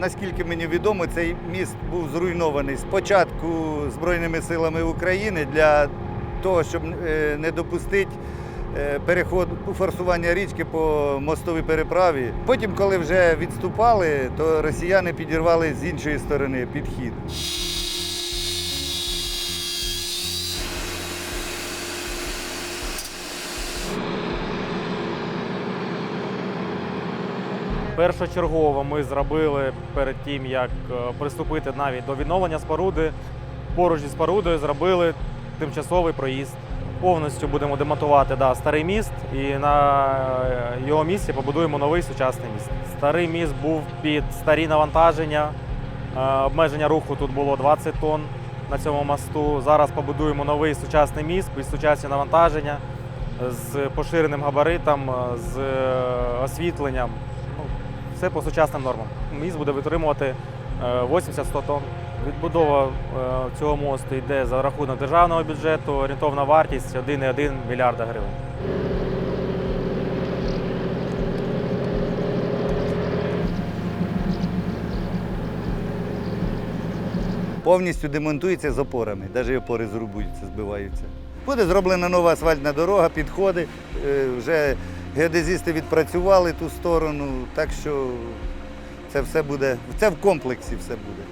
наскільки мені відомо, цей міст був зруйнований спочатку Збройними силами України для того, щоб е, не допустити е, переход форсування річки по мостовій переправі. Потім, коли вже відступали, то росіяни підірвали з іншої сторони підхід. Першочергово ми зробили перед тим, як е, приступити навіть до відновлення споруди. Поруч зі спорудою зробили тимчасовий проїзд. Повністю будемо демонтувати да, старий міст і на е, його місці побудуємо новий сучасний міст. Старий міст був під старі навантаження. Е, Обмеження руху тут було 20 тонн на цьому мосту. Зараз побудуємо новий сучасний міст під сучасні навантаження з поширеним габаритом, з освітленням. Все по сучасним нормам. Міст буде витримувати е, 80-100 тонн. Відбудова е, цього мосту йде за рахунок державного бюджету, орієнтовна вартість 1,1 мільярда гривень. Повністю демонтується з опорами, навіть опори зрубуються, збиваються. Буде зроблена нова асфальтна дорога, підходи. е, Вже геодезісти відпрацювали ту сторону, так що це все буде, це в комплексі все буде.